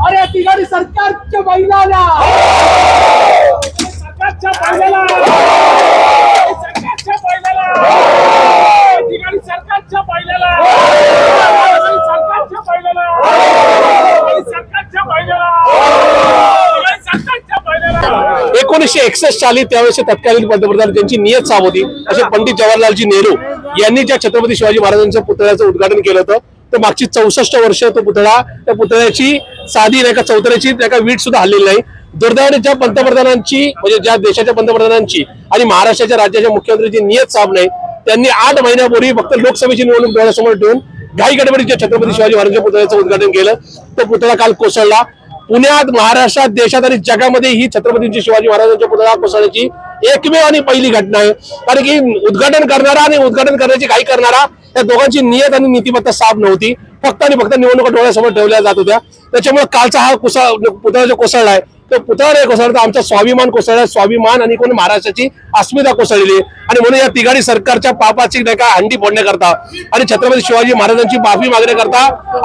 अरे तिघाडी सरकारच्या महिलाला सरकारच्या महिलाला सरकारच्या महिलाला ठिकाणी सरकारच्या महिलाला सरकारच्या महिलाला सरकारच्या महिलाला सरकारच्या महिलाला एकोणीसशे एकसष्ट साली त्यावेळेस तत्कालीन पंतप्रधान त्यांची नियत साव होती असे पंडित जवाहरलालजी नेहरू यांनी ज्या छत्रपती शिवाजी महाराजांच्या पुतळ्याचं उद्घाटन केलं होतं तर मागची चौसष्ट वर्ष तो पुतळा त्या पुतळ्याची साधी नाही का चौतऱ्याची नाही का वीट सुद्धा हल्लेली नाही. दुर्दैवाने ज्या पंतप्रधानांची म्हणजे ज्या देशाच्या पंतप्रधानांची आणि महाराष्ट्राच्या राज्याच्या मुख्यमंत्रीची नियत साफ नाही त्यांनी आठ महिन्यापूर्वी फक्त लोकसभेची निवडणूक डोळ्यासमोर ठेवून घाई गडबडीच्या छत्रपती शिवाजी महाराजांच्या पुतळ्याचं उद्घाटन केलं तो पुतळा काल कोसळला. पुण्यात महाराष्ट्रात देशात आणि जगामध्ये ही छत्रपतींची शिवाजी महाराजांच्या पुतळा कोसळण्याची एकमेव आणि पहिली घटना आहे. कारण की उद्घाटन करणारा आणि उद्घाटन करण्याची घाई करणारा या दोघांची नियत आणि नीतिमत्ता साफ नव्हती. फक्त आणि फक्त निवडणुका डोळ्यासमोर ठेवल्या जात होत्या. त्याच्यामुळे कालचा हा कुसळ पुतळा जो कोसळला आहे तो पुतळा कोसळला आमचा स्वाभिमान कोसळला. स्वाभिमान आणि कोण महाराष्ट्राची अस्मिता कोसळली. आणि म्हणून या तिघाडी सरकारच्या पापाची नाही का हंडी फोडण्याकरता आणि छत्रपती शिवाजी महाराजांची माफी मागण्याकरता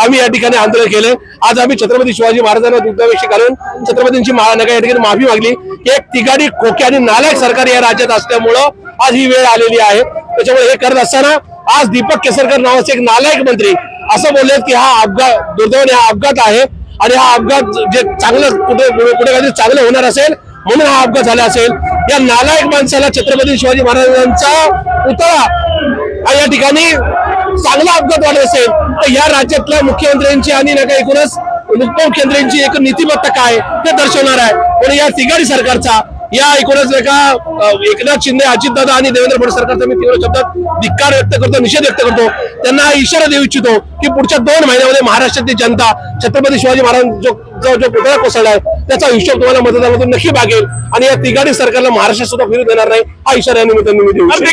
आम्ही या ठिकाणी आंदोलन केले. आज आम्ही छत्रपती शिवाजी महाराजांना दुग्धाविषयी घालून छत्रपतींची मा- या ठिकाणी माफी मागली. एक तिघाडी खोके आणि नालायक सरकार या राज्यात असल्यामुळं आज ही वेळ आलेली आहे. त्याच्यामुळे हे करत असताना आज दीपक केसरकर नावाचे एक नालायक मंत्री असं बोलले की हा अपघात दुर्दैवाने हा अपघात आहे. आणि हा अपघात जे चांगलं कुठे पुढे काहीतरी चांगलं होणार असेल म्हणून हा अपघात झाला असेल. या नालायक माणसाला छत्रपती शिवाजी महाराजांचा पुतळा हा या ठिकाणी चांगला अपघात वाढत असेल. तर या राज्यातल्या मुख्यमंत्र्यांची आणि नका एकूणच उपमुख्यमंत्र्यांची एक नीतिमत्ता काय ते दर्शवणार आहे. म्हणून या तिघाडी सरकारचा या एकूणच एका एकनाथ शिंदे अजितदादा आणि देवेंद्र फडणवीस सरकारचा मी तीव्र शब्दात धिक्कार व्यक्त करतो निषेध व्यक्त करतो. त्यांना इशारा देऊ इच्छितो की पुढच्या दोन महिन्यामध्ये महाराष्ट्रातली जनता छत्रपती शिवाजी महाराज जो जो जो पुतळा त्याचा हिशोब तुम्हाला मतदानातून नक्की बागेल आणि या तिघाडी सरकारला महाराष्ट्रात सुद्धा फिरू देणार नाही हा इशारा या निमित्ताने मी देऊ